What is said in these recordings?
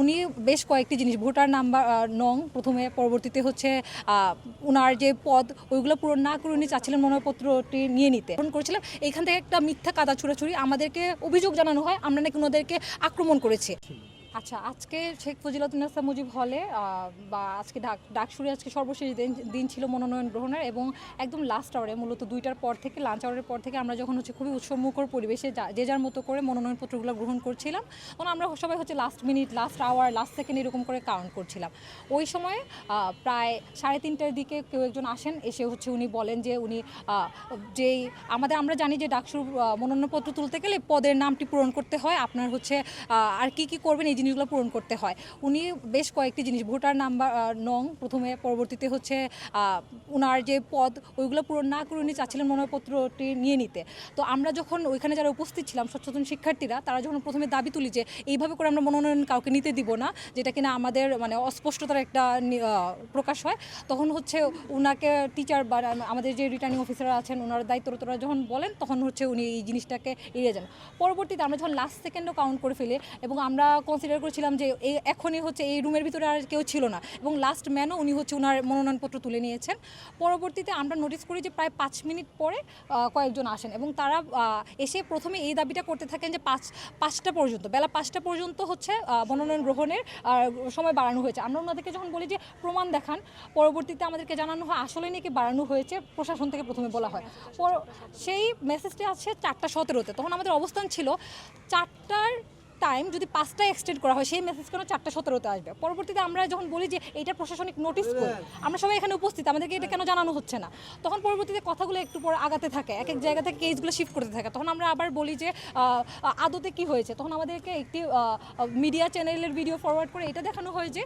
উনি বেশ কয়েকটি জিনিস, ভোটার নাম্বার নং প্রথমে, পরবর্তীতে হচ্ছে উনার যে পদ, ওইগুলো পূরণ না করে উনি চাচ্ছিলেন মনোনয়নপত্রটি নিয়ে নিতে। পূরণ করেছিলাম এইখান থেকে একটা মিথ্যা কাদা ছুড়াছুড়ি আমাদেরকে অভিযোগ জানানো হয়, আমরা নাকি ওনাদেরকে আক্রমণ করেছি। আচ্ছা আজকে শেখ ফজিলাতুন্নেসা মুজিব হলে বা আজকে ডাক, ডাকসুরি আজকে সর্বশেষ দিন দিন ছিল মনোনয়ন গ্রহণের এবং একদম লাস্ট আওয়ারে মূলত দুইটার পর থেকে লাঞ্চ আওয়ারের পর থেকে আমরা যখন হচ্ছে খুবই উৎসবমুখর পরিবেশে যা- যে যার মতো করে মনোনয়নপত্রগুলো গ্রহণ করছিলাম তখন আমরা সবাই হচ্ছে last minute last hour last second এরকম করে কাউন্ট করছিলাম। ওই সময়ে প্রায় সাড়ে তিনটার দিকে কেউ একজন আসেন, এসে হচ্ছে উনি বলেন যে উনি যেই, আমাদের, আমরা জানি যে ডাকসুর মনোনয়নপত্র তুলতে গেলে পদের নামটি পূরণ করতে হয়, আপনার হচ্ছে আর কি কি করবেন, এই জিনিসগুলো পূরণ করতে হয়। উনি বেশ কয়েকটি জিনিস, ভোটার নাম্বার নং প্রথমে পরবর্তীতে হচ্ছে উনার যে পদ, ওইগুলো পূরণ না করে উনি চাচ্ছিলেন মনোনয়নপত্রটি নিয়ে নিতে। তো আমরা যখন ওইখানে যারা উপস্থিত ছিলাম, সচেতন শিক্ষার্থীরা, তারা যখন প্রথমে দাবি তুলি যে এইভাবে করে আমরা মনোনয়ন কাউকে নিতে দিব না, যেটা কিনা আমাদের মানে অস্পষ্টতার একটা প্রকাশ হয়, তখন হচ্ছে উনাকে টিচার বা আমাদের যে রিটার্নিং অফিসার আছেন ওনার দায়িত্বরতরা যখন বলেন, তখন হচ্ছে উনি এই জিনিসটাকে এড়িয়ে যান। পরবর্তীতে আমরা যখন লাস্ট সেকেন্ডও কাউন্ট করে ফেলি এবং আমরা কনসিডার করেছিলাম যে এই এখনই হচ্ছে এই রুমের ভিতরে আর কেউ ছিল না। এবং লাস্ট ম্যানও উনি হচ্ছে ওনার মনোনয়নপত্র তুলে নিয়েছেন। পরবর্তীতে আমরা নোটিস করি যে প্রায় পাঁচ মিনিট পরে কয়েকজন আসেন এবং তারা এসে প্রথমে এই দাবিটা করতে থাকেন যে পাঁচ, পাঁচটা পর্যন্ত, বেলা পাঁচটা পর্যন্ত হচ্ছে মনোনয়ন গ্রহণের সময় বাড়ানো হয়েছে। আমরা ওনাদেরকে যখন বলি যে প্রমাণ দেখান, পরবর্তীতে আমাদেরকে জানানো হয়, আসলে নাকি বাড়ানো হয়েছে, প্রশাসন থেকে প্রথমে বলা হয়। সেই মেসেজটি আছে চারটা সতেরোতে। তখন আমাদের অবস্থান ছিল, চারটার টাইম যদি পাঁচটা এক্সটেন্ড করা হয় সেই মেসেজ কেন চারটা সতেরোতে আসবে? পরবর্তীতে আমরা যখন বলি যে এটা প্রশাসনিক নোটিস করি আমরা সবাই এখানে উপস্থিত আমাদেরকে এটা কেন জানানো হচ্ছে না? তখন পরবর্তীতে কথাগুলো একটু পরে আগাতে থাকে এক এক জায়গা থেকে কেসগুলো শিফট করতে থাকে। তখন আমরা আবার বলি যে আদতে কি হয়েছে? তখন আমাদেরকে একটি মিডিয়া চ্যানেলের ভিডিও ফরওয়ার্ড করে এটা দেখানো হয় যে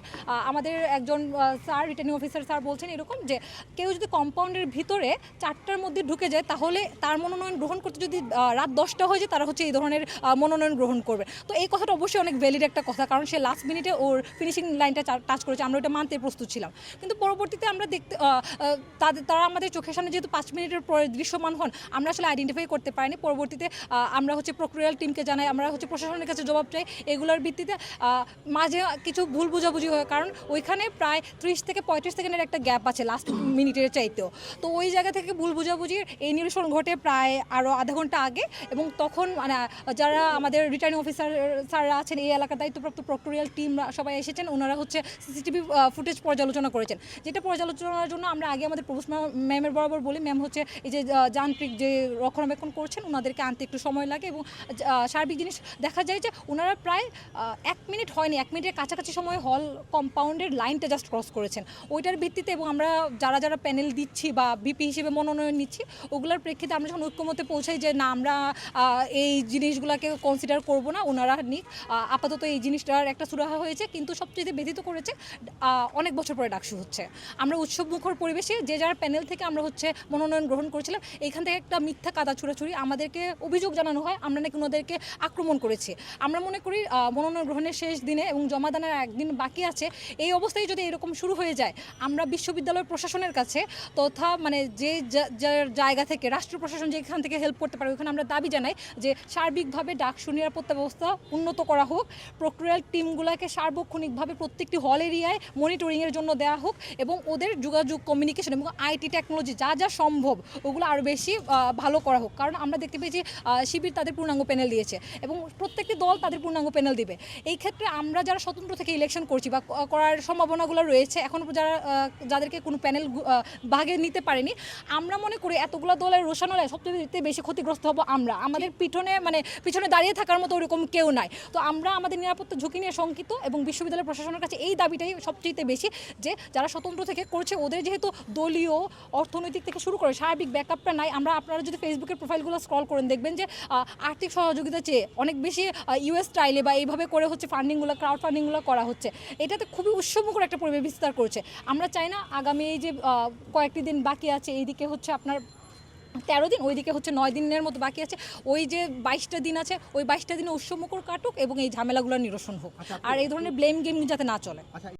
আমাদের একজন স্যার রিটার্নিং অফিসার স্যার বলছেন এরকম যে কেউ যদি কম্পাউন্ডের ভিতরে চারটার মধ্যে ঢুকে যায় তাহলে তার মনোনয়ন গ্রহণ করতে যদি রাত দশটা হয়ে যায় তারা হচ্ছে এই ধরনের মনোনয়ন গ্রহণ করবে। তো এই কথাটা অবশ্যই অনেক ভ্যালিড একটা কথা, কারণ সে লাস্ট মিনিটে ওর ফিনিশিং লাইনটা টাচ করেছে, আমরা ওটা মানতে প্রস্তুত ছিলাম। কিন্তু পরবর্তীতে আমরা দেখতে তাদের, তারা আমাদের চোখের সামনে যেহেতু পাঁচ মিনিটের পরে দৃশ্যমান হন, আমরা আসলে আইডেন্টিফাই করতে পারিনি। পরবর্তীতে আমরা হচ্ছে প্রক্রিয়াল টিমকে জানাই, আমরা হচ্ছে প্রশাসনের কাছে জবাব চাই। এগুলোর ভিত্তিতে মাঝে কিছু ভুল বোঝাবুঝি হয়, কারণ ওইখানে প্রায় ত্রিশ থেকে পঁয়ত্রিশ সেকেন্ডের একটা গ্যাপ আছে লাস্ট মিনিটের চাইতেও। তো ওই জায়গা থেকে ভুল বোঝাবুঝির এই নিরসন ঘটে প্রায় আরও আধা ঘণ্টা আগে এবং তখন মানে যারা আমাদের রিটার্নিং অফিসার স্যাররা আছেন এই এলাকার দায়িত্বপ্রাপ্ত প্রক্টোরিয়াল টিম সবাই এসেছেন। ওনারা হচ্ছে সিসিটিভি ফুটেজ পর্যালোচনা করেছেন। যেটা পর্যালোচনার জন্য আমরা আগে আমাদের প্রভোস ম্যামের বরাবর বলি, ম্যাম হচ্ছে এই যে যান্ত্রিক যে রক্ষণাবেক্ষণ করছেন, ওনাদেরকে আনতে একটু সময় লাগে এবং সার্বিক জিনিস দেখা যায় যে ওনারা প্রায় এক মিনিট হয়নি, এক মিনিটের কাছাকাছি সময় হল কম্পাউন্ডের লাইনটা জাস্ট ক্রস করেছেন। ওইটার ভিত্তিতে এবং আমরা যারা যারা প্যানেল দিচ্ছি বা বিপি হিসেবে মনোনয়ন নিচ্ছি, ওগুলোর প্রেক্ষিতে আমরা যখন ঐক্যমতে পৌঁছাই যে না, আমরা এই জিনিসগুলোকে কনসিডার করব না, ওনারা নিক আপাতত এই জিনিসটার একটা সুরাহা হয়েছে, কিন্তু সবচেয়ে ব্যথিত করেছে অনেক বছর পরে ডাকসু হচ্ছে। আমরা উৎসব মুখর পরিবেশে যে যার প্যানেল থেকে আমরা হচ্ছে মনোনয়ন গ্রহণ করেছিলাম, এইখান থেকে একটা মিথ্যা কাদা ছুড়াছুড়ি আমাদেরকে অভিযোগ জানানো হয়, আমরা নাকি ওনাদেরকে আক্রমণ করেছি। আমরা মনে করি মনোনয়ন গ্রহণের শেষ দিনে এবং জমাদানের একদিন বাকি আছে, এই অবস্থায় যদি এরকম শুরু হয়ে যায়, আমরা বিশ্ববিদ্যালয় প্রশাসনের কাছে তথা মানে যে জায়গা থেকে রাষ্ট্র প্রশাসন যেখান থেকে হেল্প করতে পারে ওখানে আমরা দাবি জানাই যে সার্বিকভাবে ডাকসু নিরাপত্তা ব্যবস্থা উন্নত করা হোক। প্রক্রিয়াল টিমগুলোকে সার্বক্ষণিকভাবে প্রত্যেকটি হল এরিয়ায় মনিটরিংয়ের জন্য দেওয়া হোক এবং ওদের যোগাযোগ কমিউনিকেশন এবং আইটি টেকনোলজি যা যা সম্ভব ওগুলো আরও বেশি ভালো করা হোক। কারণ আমরা দেখতে পেয়েছি শিবির তাদের পূর্ণাঙ্গ প্যানেল দিয়েছে এবং প্রত্যেকটি দল তাদের পূর্ণাঙ্গ প্যানেল দিবে। এই ক্ষেত্রে আমরা যারা স্বতন্ত্র থেকে ইলেকশন করছি বা করার সম্ভাবনাগুলো রয়েছে, এখন যারা যাদেরকে কোনো প্যানেল ভাগে নিতে পারেনি, আমরা মনে করি এতগুলো দলের রোশানলে সবচেয়ে বেশি ক্ষতিগ্রস্ত হব আমরা। আমাদের পিছনে মানে পিছনে দাঁড়িয়ে থাকার মতো ওরকম কেউ নাই। তো আমরা আমাদের নিরাপত্তা ঝুঁকি নিয়ে শঙ্কিত এবং বিশ্ববিদ্যালয় প্রশাসনের কাছে এই দাবিটাই সবচেয়ে বেশি যে যারা স্বতন্ত্র থেকে করছে, ওদের যেহেতু দলীয় অর্থনৈতিক থেকে শুরু করে সার্বিক ব্যাকআপটা নাই, আমরা আপনারা যদি ফেসবুকের প্রোফাইলগুলো স্ক্রল করেন, দেখবেন যে আর্থিক সহযোগিতা চেয়ে অনেক বেশি ইউএস স্টাইলে বা এইভাবে করে হচ্ছে ফান্ডিংগুলো ক্রাউড ফান্ডিংগুলো করা হচ্ছে। এটাতে খুবই উৎসবমুখর একটা পরিবেশ বিস্তার করছে। আমরা চাই না আগামী এই যে কয়েকটি দিন বাকি আছে, এইদিকে হচ্ছে আপনার তেরো দিন ওইদিকে হচ্ছে নয় দিনের মতো বাকি আছে। ওই যে বাইশটা দিন আছে ওই বাইশটা দিনে উৎসবমুখর কাটুক এবং এই ঝামেলাগুলো নিরসন হোক। আর এই ধরনের ব্লেম গেম যাতে না চলে। আচ্ছা